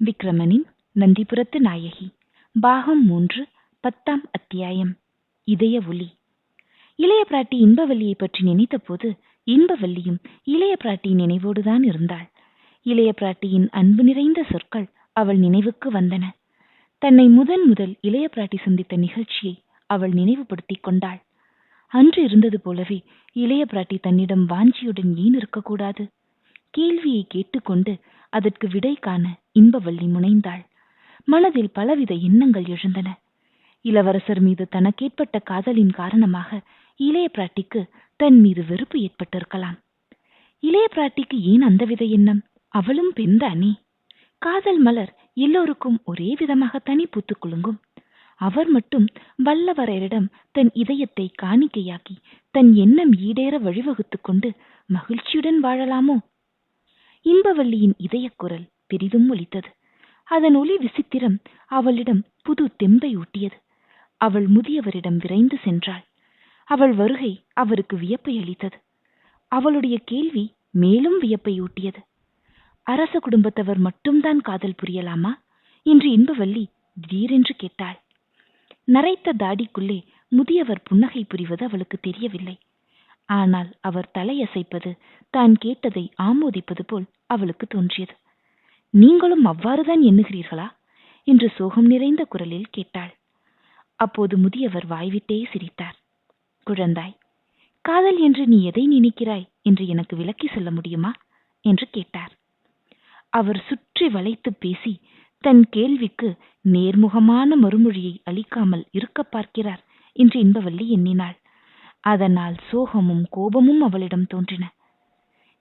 விக்ரமனின் நந்திபுரத்து நாயகி. பாகம் மூன்று பத்தாம் அத்தியாயம். இதய ஒளி இளைய பிராட்டி இன்பவல்லியை பற்றி நினைத்தபோது இன்பவல்லியும் இளைய பிராட்டியின் நினைவோடுதான் இருந்தாள். இளைய பிராட்டியின் அன்பு நிறைந்த சொற்கள் அவள் நினைவுக்கு வந்தன. தன்னை முதன் முதல் இளைய பிராட்டி சந்தித்த நிகழ்ச்சியை அவள் நினைவுபடுத்திக் கொண்டாள். அன்று இருந்தது போலவே இளைய பிராட்டி தன்னிடம் வாஞ்சியுடன் ஏன் இருக்கக்கூடாது? கேள்வியை கேட்டுக்கொண்டு அதற்கு விடை காண இன்பவள்ளி முனைந்தாள். மனதில் பலவித எண்ணங்கள் எழுந்தன. இளவரசர் மீது தனக்கேற்பட்ட காதலின் காரணமாக இளைய பிராட்டிக்கு தன் மீது வெறுப்பு ஏற்பட்டிருக்கலாம். இளைய பிராட்டிக்கு ஏன் அந்தவித எண்ணம்? அவளும் பெண்தானே காதல் மலர் எல்லோருக்கும் ஒரே விதமாக தனி பூத்துக் குலுங்கும். அவர் மட்டும் வல்லவரையரிடம் தன் இதயத்தை காணிக்கையாக்கி தன் எண்ணம் ஈடேற வழிவகுத்துக் கொண்டு மகிழ்ச்சியுடன் வாழலாமோ? இன்பவல்லியின் இதயக் குரல் பெரிதும் ஒலித்தது. அதன் ஒலி விசித்திரம் அவளிடம் புது தெம்பை ஊட்டியது. அவள் முதியவரிடம் விரைந்து சென்றாள். அவள் வருகை அவருக்கு வியப்பை அளித்தது. அவளுடைய கேள்வி மேலும் வியப்பை ஊட்டியது. அரச குடும்பத்தவர் மட்டும்தான் காதல் புரியலாமா? என்று இன்பவல்லி திடீரென்று கேட்டாள். நரைத்த தாடிக்குள்ளே முதியவர் புன்னகை புரிவது அவளுக்கு தெரியவில்லை. ஆனால் அவர் தலையசைப்பது தான் கேட்டதை ஆமோதிப்பது போல் அவளுக்கு தோன்றியது. நீங்களும் அவ்வாறுதான் எண்ணுகிறீர்களா? என்று சோகம் நிறைந்த குரலில் கேட்டாள். அப்போது முதியவர் வாய்விட்டே சிரித்தார். குழந்தாய் காதல் என்று நீ எதை நினைக்கிறாய் என்று எனக்கு விளக்கி சொல்ல முடியுமா? என்று கேட்டார். அவர் சுற்றி வளைத்து பேசி தன் கேள்விக்கு நேர்முகமான மறுமொழியை அளிக்காமல் இருக்க பார்க்கிறார் என்று இன்பவல்லி எண்ணினாள். அதனால் சோகமும் கோபமும் அவளிடம் தோன்றின.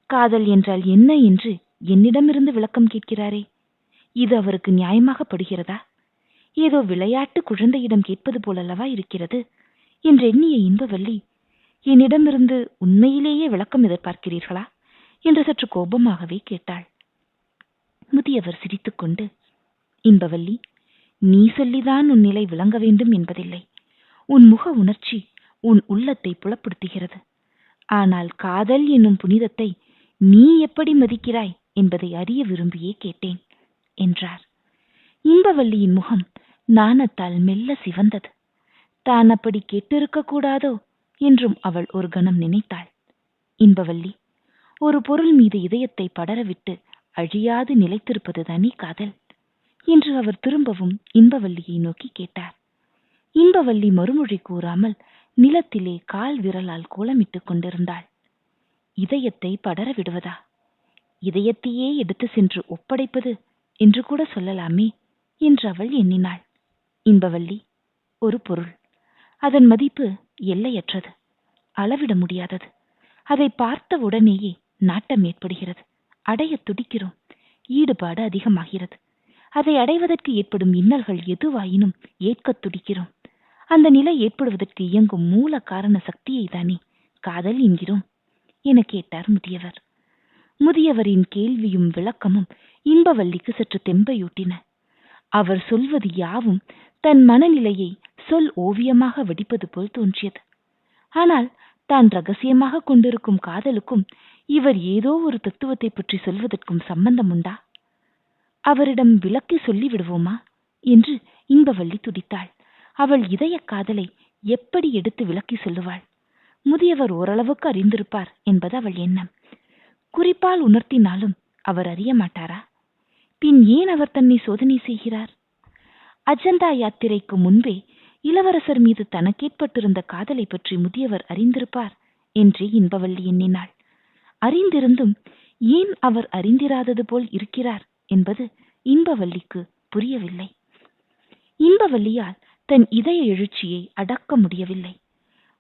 காதல் என்றால் என்ன என்று என்னிடமிருந்து விளக்கம் கேட்கிறாரே? இது அவருக்கு நியாயமாக படுகிறதா? ஏதோ விளையாட்டு குழந்தையிடம் கேட்பது போலல்லவா இருக்கிறது? என்றெண்ணிய இன்பவல்லி என்னிடமிருந்து உண்மையிலேயே விளக்கம் எதிர்பார்க்கிறீர்களா? என்று சற்று கோபமாகவே கேட்டாள். முதியவர் சிரித்துக்கொண்டு இன்பவல்லி நீ சொல்லிதான் உன் நிலை விளங்க வேண்டும் என்பதில்லை. உன் முக உணர்ச்சி உன் உள்ளத்தை புலப்படுத்துகிறது. ஆனால் காதல் என்னும் புனிதத்தை நீ எப்படி மதிக்கிறாய் என்பதை அறிய விரும்பியே கேட்டேன் என்றார். இன்பவல்லியின் முகம் நாணத்தால் மெல்ல சிவந்தது. தான் அப்படி கேட்டிருக்க கூடாதோ? என்றும் அவள் ஒரு கணம் நினைத்தாள். இன்பவல்லி ஒரு பொருள் மீது இதயத்தை படரவிட்டு அழியாது நிலைத்திருப்பது தனி காதல்? என்று அவர் திரும்பவும் இன்பவல்லியை நோக்கி கேட்டார். இன்பவல்லி மறுமொழி கூறாமல் நிலத்திலே கால் விரலால் கோலமிட்டுக் கொண்டிருந்தாள். இதயத்தை படர விடுவதா? இதயத்தையே எடுத்து சென்று ஒப்படைப்பது என்று கூட சொல்லலாமே என்று அவள் எண்ணினாள். இன்பவல்லி ஒரு பொருள். அதன் மதிப்பு எல்லையற்றது அளவிட முடியாதது. அதை பார்த்த உடனேயே நாட்டம் ஏற்படுகிறது. அடைய துடிக்கிறோம். ஈடுபாடு அதிகமாகிறது. அதை அடைவதற்கு ஏற்படும் இன்னல்கள் எதுவாயினும் ஏற்கத் துடிக்கிறோம். அந்த நிலை ஏற்படுவதற்கு இயங்கும் மூல காரண சக்தியை தானே காதல் என்கிறோம் என கேட்டார் முதியவர். முதியவரின் கேள்வியும் விளக்கமும் இன்பவல்லிக்கு சற்று தெம்பையூட்டின. அவர் சொல்வது யாவும் தன் மனநிலையை சொல் ஓவியமாக வெடிப்பது போல் தோன்றியது. ஆனால் தான் ரகசியமாக கொண்டிருக்கும் காதலுக்கும் இவர் ஏதோ ஒரு தத்துவத்தை பற்றி சொல்வதற்கும் சம்பந்தம் உண்டா? அவரிடம் விளக்கி சொல்லிவிடுவோமா? என்று இன்பவள்ளி துடித்தாள். அவள் இதய காதலை எப்படி எடுத்து விளக்கி சொல்லுவாள்? முதியவர் ஓரளவுக்கு அறிந்திருப்பார் என்பது அவள் எண்ணம். குறிப்பால் உணர்த்தினாலும் அவர் அறிய மாட்டாரா? பின் ஏன் அவர் தன்னை சோதனை செய்கிறார்? அஜந்தா யாத்திரைக்கு முன்பே இளவரசர் மீது தனக்கேற்பட்டிருந்த காதலை பற்றி முதியவர் அறிந்திருப்பார் என்றே இன்பவள்ளி எண்ணினாள். அறிந்திருந்தும் ஏன் அவர் அறிந்திராதது போல் இருக்கிறார் என்பது இன்பவல்லிக்கு புரியவில்லை. இன்பவல்லியால் தன் இதய எழுச்சியை அடக்க முடியவில்லை.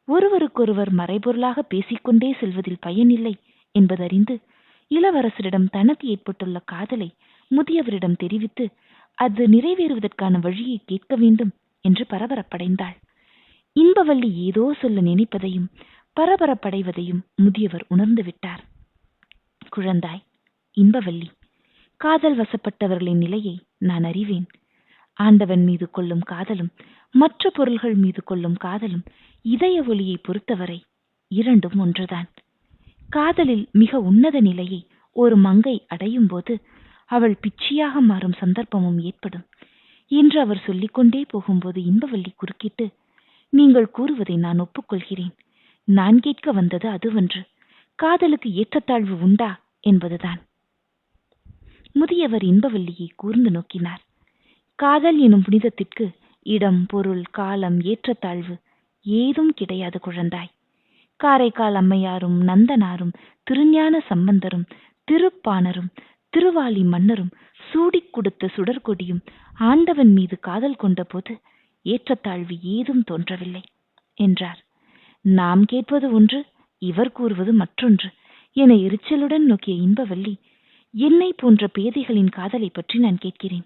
ஒருவருக்கொருவர் மறைபொருளாக பேசிக்கொண்டே செல்வதில் பயனில்லை என்பதறிந்து இளவரசரிடம் தனக்கு ஏற்பட்டுள்ள காதலை முதியவரிடம் தெரிவித்து அது நிறைவேறுவதற்கான வழியை கேட்க வேண்டும் என்று பரபரப்படைந்தாள். இன்பவள்ளி ஏதோ சொல்ல நினைப்பதையும் பரபரப்படைவதையும் முதியவர் உணர்ந்து விட்டார். குழந்தாய் இன்பவள்ளி காதல் வசப்பட்டவர்களின் நிலையை நான் அறிவேன். ஆண்டவன் மீது கொள்ளும் காதலும் மற்ற பொருள்கள் மீது கொள்ளும் காதலும் இதய ஒளியை பொறுத்தவரை இரண்டும் ஒன்றுதான். காதலில் மிக உன்னத நிலையை ஒரு மங்கை அடையும் போது அவள் பிச்சியாக மாறும் சந்தர்ப்பமும் ஏற்படும். என்று அவர் சொல்லிக்கொண்டே போகும்போது இன்பவள்ளி குறுக்கிட்டு நீங்கள் கூறுவதை நான் ஒப்புக்கொள்கிறேன். நான் கேட்க வந்தது அதுவன்று. காதலுக்கு ஏற்றத்தாழ்வு உண்டா? என்பதுதான். முதியவர் இன்பவல்லியை கூர்ந்து நோக்கினார். காதல் எனும் புனிதத்திற்கு இடம் பொருள் காலம் ஏற்றத்தாழ்வு ஏதும் கிடையாது குழந்தாய். காரைக்கால் அம்மையாரும் நந்தனாரும் திருஞான சம்பந்தரும் திருப்பாணரும் திருவாலி மன்னரும் சூடிக் கொடுத்த சுடர்கொடியும் ஆண்டவன் மீது காதல் கொண்டபோது ஏற்றத்தாழ்வு ஏதும் தோன்றவில்லை என்றார். நாம் கேட்பது ஒன்று இவர் கூறுவது மற்றொன்று என எரிச்சலுடன் நோக்கிய இன்பவல்லி என்னை போன்ற பேதைகளின் காதலை பற்றி நான் கேட்கிறேன்.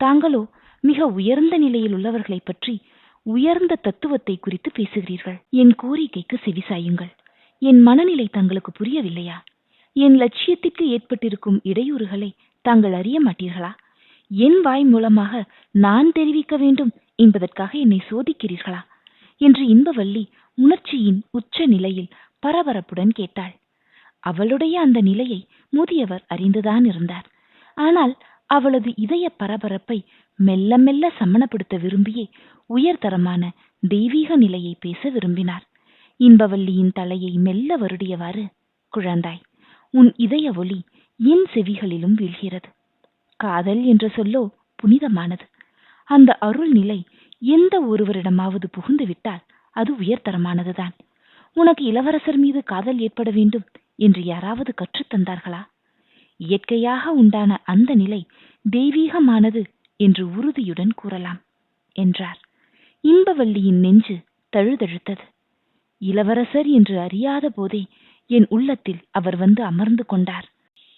தாங்களோ மிக உயர்ந்த நிலையில் உள்ளவர்களை பற்றி உயர்ந்த தத்துவத்தை குறித்து பேசுகிறீர்கள். என் கோரிக்கைக்கு செவிசாயுங்கள் என் மனநிலை தங்களுக்கு புரியவில்லையா? என் லட்சியத்திற்கு ஏற்பட்டிருக்கும் இடையூறுகளை தாங்கள் அறிய மாட்டீர்களா? என் வாய் மூலமாக நான் தெரிவிக்க வேண்டும் என்பதற்காக என்னை சோதிக்கிறீர்களா? என்று இன்பவல்லி உணர்ச்சியின் உச்ச நிலையில் பரபரப்புடன் கேட்டாள். அவளுடைய அந்த நிலையை முதியவர் அறிந்துதான் இருந்தார். ஆனால் அவளது இதய பரபரப்பை மெல்ல மெல்ல சமணப்படுத்த விரும்பியே உயர்தரமான தெய்வீக நிலையை பேச விரும்பினார். இன்பவல்லியின் தலையை மெல்ல வருடியவாறு குழந்தாய் உன் இதய ஒளி என் செவிகளிலும் வீழ்கிறது. காதல் என்ற சொல்லோ புனிதமானது. அந்த அருள் நிலை எந்த ஒருவரிடமாவது புகுந்து விட்டால் அது உயர்தரமானதுதான் உனக்கு இளவரசர் மீது காதல் ஏற்பட வேண்டும் என்று யாராவது கற்றுத் தந்தார்களா? இயற்கையாக உண்டான அந்த நிலை தெய்வீகமானது என்று உறுதியுடன் கூறலாம் என்றார். இன்பவல்லியின் நெஞ்சு தழுதழுத்தது. இளவரசர் என்று அறியாத போதே என் உள்ளத்தில் அவர் வந்து அமர்ந்து கொண்டார்.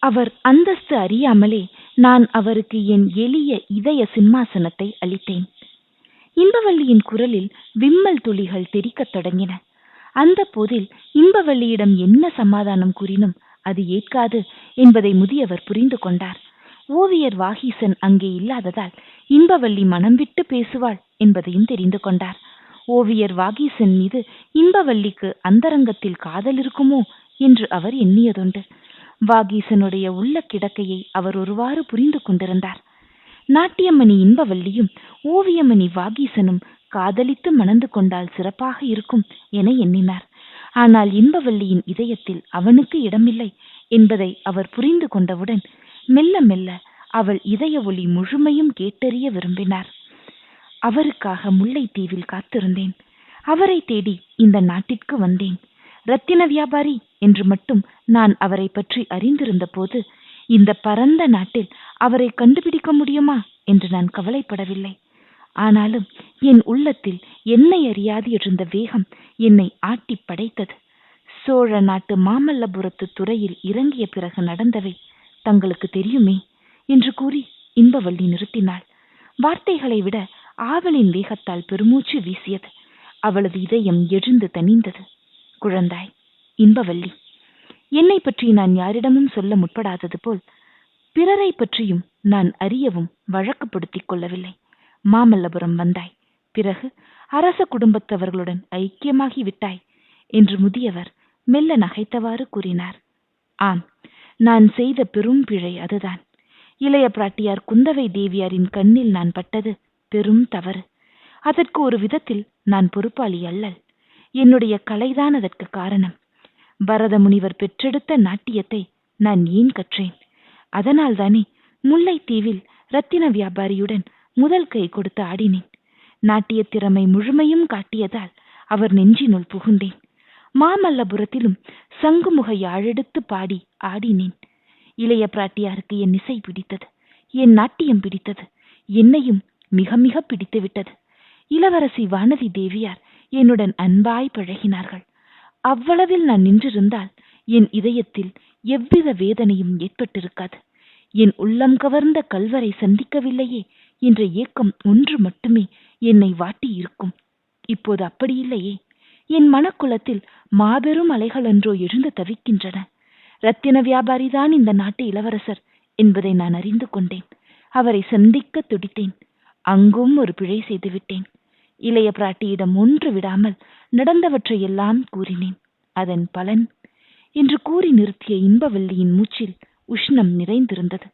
அவர் அந்தஸ்து அறியாமலே நான் அவருக்கு என் எளிய இதய சிம்மாசனத்தை அளித்தேன். இன்பவல்லியின் குரலில் விம்மல் துளிகள் தெறிக்கத் தொடங்கின. அந்த போதில் இன்பவல்லியிடம் என்ன சமாதானம் கூறினும் அது ஏற்காது என்பதை முதியவர் புரிந்து கொண்டார். ஓவியர் வாகீசன் அங்கே இல்லாததால் இன்பவல்லி மனம் விட்டு பேசுவாள் என்பதையும் தெரிந்து கொண்டார். ஓவியர் வாகீசன் மீது இன்பவல்லிக்கு அந்தரங்கத்தில் காதல் இருக்குமோ என்று அவர் எண்ணியதுண்டு. வாகீசனுடைய உள்ள கிடக்கையை அவர் ஒருவாறு புரிந்து கொண்டிருந்தார். நாட்டியம்மணி இன்பவல்லியும் ஓவியமணி வாகீசனும் காதலித்து மணந்து கொண்டால் சிறப்பாக இருக்கும் என எண்ணினார். ஆனால் இன்பவல்லியின் இதயத்தில் அவனுக்கு இடமில்லை என்பதை அவர் புரிந்து கொண்டவுடன் மெல்ல மெல்ல அவள் இதய ஒளி முழுமையும் கேட்டறிய விரும்பினார். அவருக்காக முல்லைத்தீவில் காத்திருந்தேன். அவரை தேடி இந்த நாட்டிற்கு வந்தேன். ரத்தின வியாபாரி என்று மட்டும் நான் அவரை பற்றி அறிந்திருந்த போது இந்த பரந்த நாட்டில் அவரை கண்டுபிடிக்க முடியுமா என்று நான் கவலைப்படவில்லை. ஆனாலும் என் உள்ளத்தில் என்னை அறியாது இருந்த வேகம் என்னை ஆட்டி படைத்தது. சோழ நாட்டு மாமல்லபுரத்து துறையில் இறங்கிய பிறகு நடந்தவை தங்களுக்கு தெரியுமே என்று கூறி இன்பவள்ளி நிறுத்தினாள். வார்த்தைகளை விட ஆவலின் வேகத்தால் பெருமூச்சு வீசியது. அவளது இதயம் எழுந்து தனிந்தது குழந்தாய் இன்பவள்ளி என்னை பற்றி நான் யாரிடமும் சொல்ல முற்படாதது போல் பிறரை பற்றியும் நான் அறியவும் வழக்குப்படுத்திக் கொள்ளவில்லை. மாமல்லபுரம் வந்தாய். பிறகு அரச குடும்பத்தவர்களுடன் ஐக்கியமாகி விட்டாய் என்று முதியவர் மெல்ல நகைத்தவாறு கூறினார். ஆம் நான் செய்த பெரும் பிழை அதுதான். இளைய பிராட்டியார் குந்தவை தேவியாரின் கண்ணில் நான் பட்டது பெரும் தவறு. அதற்கு ஒரு விதத்தில் நான் பொறுப்பாளி அல்லல். என்னுடைய கலைதான் அதற்கு காரணம். பரத முனிவர் பெற்றெடுத்த நாட்டியத்தை நான் ஏன் கற்றேன்? அதனால்தானே முல்லைத்தீவில் ரத்தின வியாபாரியுடன் முதல் கை கொடுத்து ஆடினேன். நாட்டிய திறமை முழுமையும் காட்டியதால் அவர் நெஞ்சினுள் புகுந்தேன். மாமல்லபுரத்திலும் சங்குமுக யாழெடுத்து பாடி ஆடினேன். இளைய பிராட்டியாருக்கு என் இசை பிடித்தது என் நாட்டியம் பிடித்தது என்னையும் மிக மிக பிடித்து விட்டது. இளவரசி வானதி தேவியார் என்னுடன் அன்பாய் பழகினார்கள். அவ்வளவில் நான் நின்றிருந்தால் என் இதயத்தில் எவ்வித வேதனையும் ஏற்பட்டிருக்காது. என் உள்ளம் கவர்ந்த கல்வரை சந்திக்கவில்லையே என்ற ஏக்கம் ஒன்று மட்டுமே என்னை வாட்டி இருக்கும். இப்போது அப்படி இல்லையே. என் மனக்குலத்தில் மாபெரும் அலைகள் அன்றோ எழுந்து தவிக்கின்றன. ரத்தின வியாபாரிதான் இந்த நாட்டு இளவரசர் என்பதை நான் அறிந்து கொண்டேன். அவரை சந்திக்க துடித்தேன். அங்கும் ஒரு பிழை செய்துவிட்டேன் இளைய பிராட்டியிடம் ஒன்று விடாமல் நடந்தவற்றையெல்லாம் கூறினேன். அதன் பலன் என்று கூறி நிறுத்திய இன்பவல்லியின் மூச்சில் உஷ்ணம் நிறைந்திருந்தது.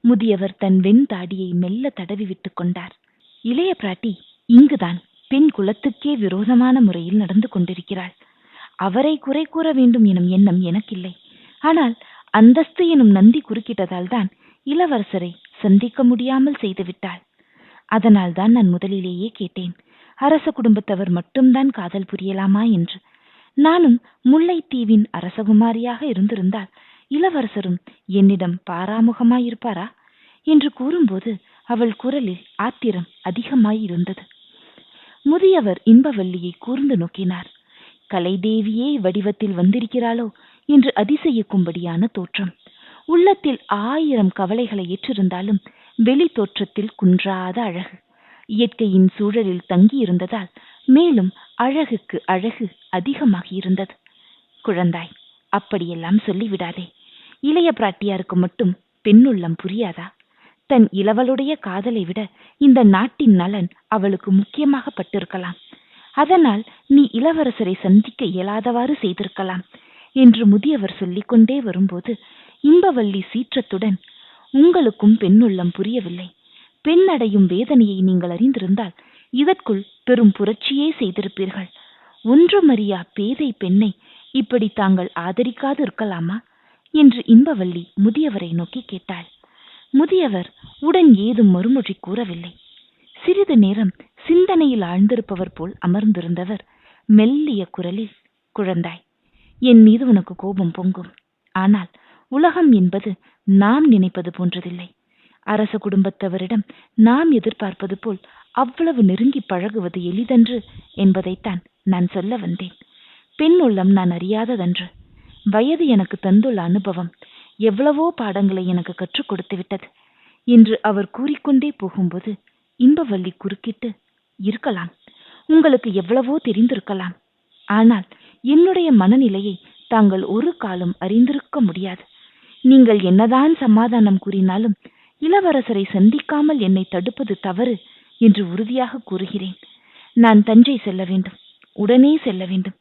முதியவர் தன் வெண் தாடியை மெல்ல தடவி விட்டுக் கொண்டார். இளைய பிராட்டி இங்குதான். பெண் குலத்துக்கே விரோதமான முறையில் நடந்து கொண்டிருக்கிறாள். அவரை குறை கூற வேண்டும் எனும் எண்ணம் எனக்கில்லை. ஆனால் அந்தஸ்து எனும் நந்தி குறுக்கிட்டதால் தான் இளவரசரை சந்திக்க முடியாமல் செய்துவிட்டாள் அதனால் தான் நான் முதலிலேயே கேட்டேன். அரச குடும்பத்தவர் மட்டும்தான் காதல் புரியலாமா என்று. நானும் முல்லைத்தீவின் அரசகுமாரியாக இருந்திருந்தால் இளவரசரும் என்னிடம் பாராமுகமாயிருப்பாரா? என்று கூறும்போது அவள் குரலில் ஆத்திரம் அதிகமாயிருந்தது. முதியவர் இன்பவல்லியை கூர்ந்து நோக்கினார். கலைதேவியே வடிவத்தில் வந்திருக்கிறாளோ? என்று அதிசயிக்கும்படியான தோற்றம். உள்ளத்தில் ஆயிரம் கவலைகளை ஏற்றிருந்தாலும் வெளி தோற்றத்தில் குன்றாத அழகு. இயற்கையின் சூழலில் தங்கியிருந்ததால் மேலும் அழகுக்கு அழகு அதிகமாகியிருந்தது. குழந்தாய் அப்படியெல்லாம் சொல்லிவிடாதே. இளைய பிராட்டியாருக்கு மட்டும் பெண்ணுள்ளம் புரியாதா? தன் இளவலுடைய காதலை விட இந்த நாட்டின் நலன் அவளுக்கு முக்கியமாக பட்டிருக்கலாம். அதனால் நீ இளவரசரை சந்திக்க இயலாதவாறு செய்திருக்கலாம் என்று முதியவர் சொல்லிக்கொண்டே வரும்போது இன்பவல்லி சீற்றத்துடன் உங்களுக்கும் பெண்ணுள்ளம் புரியவில்லை. பெண் அடையும் வேதனையை நீங்கள் அறிந்திருந்தால் இதற்குள் பெரும் புரட்சியே செய்திருப்பீர்கள். ஒன்றுமறியா பேதை பெண்ணை இப்படி தாங்கள் ஆதரிக்காது இருக்கலாமா? என்று இன்பவல்லி முதியவரை நோக்கி கேட்டாள். முதியவர் உடன் ஏதும் மறுமொழி கூறவில்லை. சிறிது நேரம் சிந்தனையில் ஆழ்ந்திருப்பவர் போல் அமர்ந்திருந்தவர் மெல்லிய குரலில் குழந்தாய் என் மீது உனக்கு கோபம் பொங்கும். ஆனால் உலகம் என்பது நாம் நினைப்பது போன்றதில்லை. அரச குடும்பத்தவரிடம் நாம் எதிர்பார்ப்பது போல் அவ்வளவு நெருங்கி பழகுவது எளிதன்று என்பதைத்தான் நான் சொல்ல வந்தேன். பெண் உள்ளம் நான் அறியாததன்று. வயது எனக்கு தந்துள்ள அனுபவம் எவ்வளவோ பாடங்களை எனக்கு கற்றுக் கொடுத்து விட்டது என்று அவர் கூறிக்கொண்டே போகும்போது இன்பவல்லி குறுக்கிட்டு இருக்கலாம் உங்களுக்கு எவ்வளவோ தெரிந்திருக்கலாம். ஆனால் என்னுடைய மனநிலையை தாங்கள் ஒரு காலம் அறிந்திருக்க முடியாது. நீங்கள் என்னதான் சமாதானம் கூறினாலும் இளவரசரை சந்திக்காமல் என்னை தடுப்பது தவறு என்று உறுதியாக கூறுகிறேன். நான் தஞ்சை செல்ல வேண்டும் உடனே செல்ல வேண்டும்.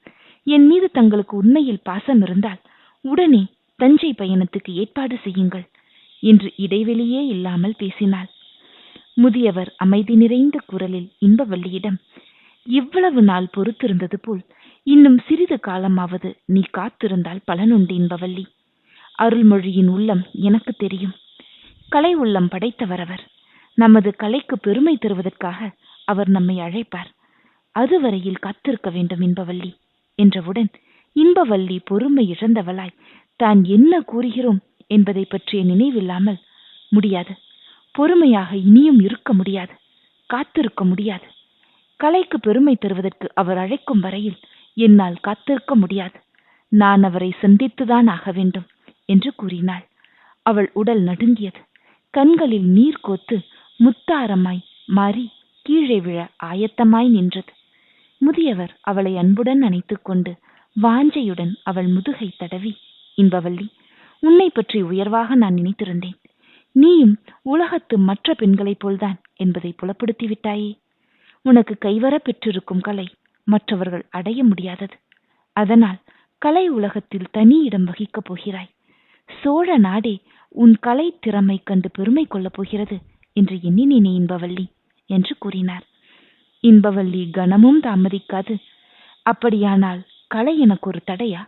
என் மீது தங்களுக்கு உண்மையில் பாசம் இருந்தால் உடனே தஞ்சை பயணத்துக்கு ஏற்பாடு செய்யுங்கள் என்று இடைவெளியே இல்லாமல் பேசினாள். முதியவர் அமைதி நிறைந்த குரலில் இன்பவள்ளியிடம் இவ்வளவு நாள் பொறுத்திருந்தது போல் இன்னும் சிறிது காலமாவது நீ காத்திருந்தால் பலனுண்டு இன்பவள்ளி அருள்மொழியின் உள்ளம் எனக்கு தெரியும். கலை உள்ளம் படைத்தவர் அவர் நமது கலைக்கு பெருமை தருவதற்காக அவர் நம்மை அழைப்பார். அதுவரையில் காத்திருக்க வேண்டும் இன்பவள்ளி என்றவுடன் இன்பவள்ளி பொறுமை இழந்தவளாய் தான் என்ன கூறுகிறோம் என்பதை பற்றிய நினைவில்லாமல் முடியாது. பொறுமையாக இனியும் இருக்க முடியாது. காத்திருக்க முடியாது. கலைக்கு பெருமை தருவதற்கு அவர் அழைக்கும் வரையில் என்னால் காத்திருக்க முடியாது. நான் அவரை சந்தித்துதான் ஆக வேண்டும் என்று கூறினாள். அவள் உடல் நடுங்கியது. கண்களில் நீர் கோத்து முத்தாரமாய் மாறி கீழே விழ ஆயத்தமாய் நின்றது. முதியவர் அவளை அன்புடன் அணைத்துக்கொண்டு வாஞ்சையுடன் அவள் முதுகை தடவி இன்பவல்லி உன்னை பற்றி உயர்வாக நான் நினைத்திருந்தேன். நீயும் உலகத்து மற்ற பெண்களைப் போல்தான் என்பதை புலப்படுத்தி விட்டாயே உனக்கு கைவர பெற்றிருக்கும் கலை மற்றவர்கள் அடைய முடியாதது. அதனால் கலை உலகத்தில் தனி இடம் வகிக்கப் போகிறாய். சோழ நாடே உன் கலை திறமை கண்டு பெருமை கொள்ளப் போகிறது என்று எண்ணினேனே இன்பவல்லி என்று கூறினார். இன்பவல்லி கணமும் தாமதிக்காது. அப்படியானால் கலை எனக்கு ஒரு தடையா?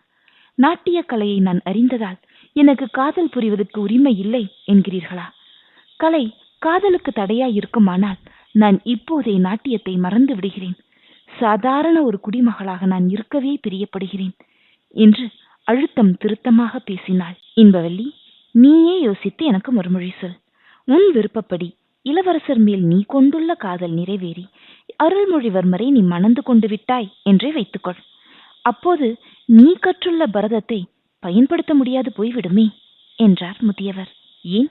நாட்டிய கலையை நான் அறிந்ததால் எனக்கு காதல் புரிவதற்கு உரிமை இல்லை என்கிறீர்களா? கலை காதலுக்கு தடையா இருக்குமானால் நான் இப்போதே நாட்டியத்தை மறந்து விடுகிறேன். சாதாரண ஒரு குடிமகளாக நான் இருக்கவே பிரியப்படுகிறேன் என்று அழுத்தம் திருத்தமாக பேசினாள். இன்பவல்லி நீயே யோசித்து எனக்கு மறுமொழி சொல். உன் விருப்பப்படி இளவரசர் மேல் நீ கொண்டுள்ள காதல் நிறைவேறி அருள்மொழிவர்மரை நீ மணந்து கொண்டு விட்டாய் என்றே வைத்துக்கொள். அப்போது நீ கற்றுள்ள பரதத்தை பயன்படுத்த முடியாது போய்விடுமே என்றார் முதியவர். ஏன்?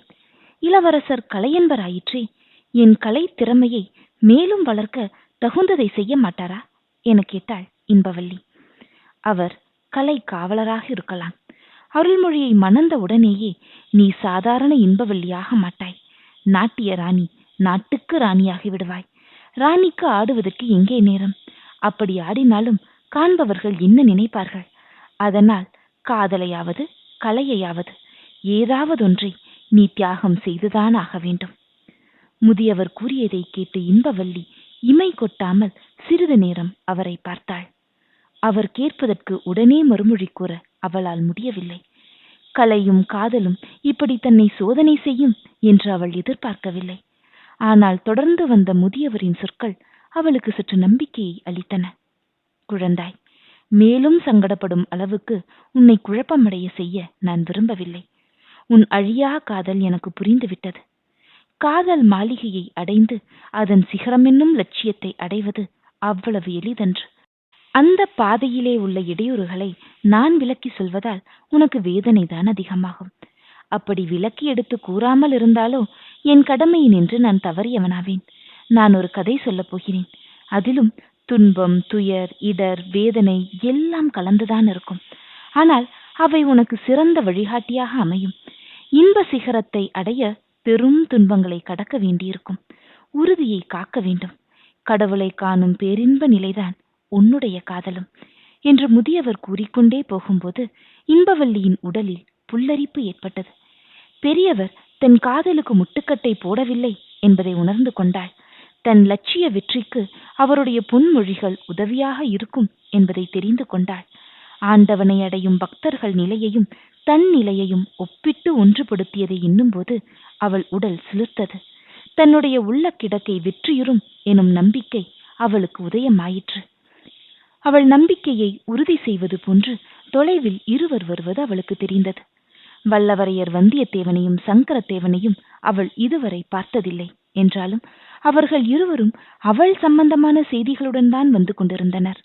இளவரசர் கலையன்பராயிற்றே என் கலை திறமையை மேலும் வளர்க்க தகுந்ததை செய்ய மாட்டாரா? என கேட்டாள் இன்பவல்லி. அவர் கலை காவலராக இருக்கலாம். அருள்மொழியை மணந்த உடனேயே நீ சாதாரண இன்பவல்லியாக மாட்டாய். நாட்டிய ராணி நாட்டுக்கு ராணியாகி விடுவாய். ராணிக்கு ஆடுவதற்கு எங்கே நேரம்? அப்படி ஆடினாலும் காண்பவர்கள் என்ன நினைப்பார்கள்? அதனால் காதலையாவது கலையையாவது ஏதாவதொன்றை நீ தியாகம் செய்துதான் ஆக வேண்டும். முதியவர் கூறியதை கேட்டு இன்பவல்லி இமை கொட்டாமல் சிறிது நேரம் அவரை பார்த்தாள். அவர் கேட்பதற்கு உடனே மறுமொழி கூற அவளால் முடியவில்லை. கலையும் காதலும் இப்படி தன்னை சோதனை செய்யும் என்று அவள் எதிர்பார்க்கவில்லை. ஆனால் தொடர்ந்து வந்த முதியவரின் சொற்கள் அவளுக்கு சற்று நம்பிக்கையை அளித்தன. குழந்தாய். மேலும் சங்கடப்படும் அளவுக்கு உன்னை குழப்பமடைய செய்ய நான் விரும்பவில்லை. உன் அழியா காதல் எனக்கு புரிந்துவிட்டது. காதல் மாளிகையை அடைந்து அதன் சிகரமென்னும் லட்சியத்தை அடைவது அவ்வளவு எளிதன்று. அந்த பாதையிலே உள்ள இடையூறுகளை நான் விலக்கி சொல்வதால் உனக்கு வேதனைதான் அதிகமாகும். அப்படி விலக்கி எடுத்து கூறாமல் இருந்தாலோ என் கடமையின் நின்று நான் தவறியவனாவேன். நான் ஒரு கதை சொல்லப் போகிறேன். அதிலும் துன்பம் துயர் இடர் வேதனை எல்லாம் கலந்துதான் இருக்கும். ஆனால் அவை உனக்கு சிறந்த வழிகாட்டியாக அமையும். இன்ப சிகரத்தை அடைய பெரும் துன்பங்களை கடக்க வேண்டியிருக்கும். உறுதியை காக்க வேண்டும். கடவுளை காணும் பேரின்ப நிலைதான் உன்னுடைய காதலும். என்று முதியவர் கூறிக்கொண்டே போகும்போது இன்பவல்லியின் உடலில் புல்லரிப்பு ஏற்பட்டது. பெரியவர் தன் காதலுக்கு முட்டுக்கட்டை போடவில்லை என்பதை உணர்ந்து கொண்டாள். தன் லட்சிய வெற்றிக்கு அவருடைய பொன்மொழிகள் உதவியாக இருக்கும் என்பதை தெரிந்து கொண்டாள். ஆண்டவனை அடையும் பக்தர்கள் நிலையையும் தன் நிலையையும் ஒப்பிட்டு ஒன்றுபடுத்தியதை எண்ணும்போது அவள் உடல் சிலிர்த்தது. தன்னுடைய உள்ள கிடக்கை வெற்றியுறும் எனும் நம்பிக்கை அவளுக்கு உதயமாயிற்று. அவள் நம்பிக்கையை உறுதி செய்வது போன்று தொலைவில் இருவர் வருவது அவளுக்கு தெரிந்தது. வல்லவரையர் வந்தியத்தேவனையும் சங்கரத்தேவனையும் அவள் இதுவரை பார்த்ததில்லை. என்றாலும் அவர்கள் இருவரும் அவள் சம்பந்தமான செய்திகளுடன் தான் வந்து கொண்டிருந்தனர்.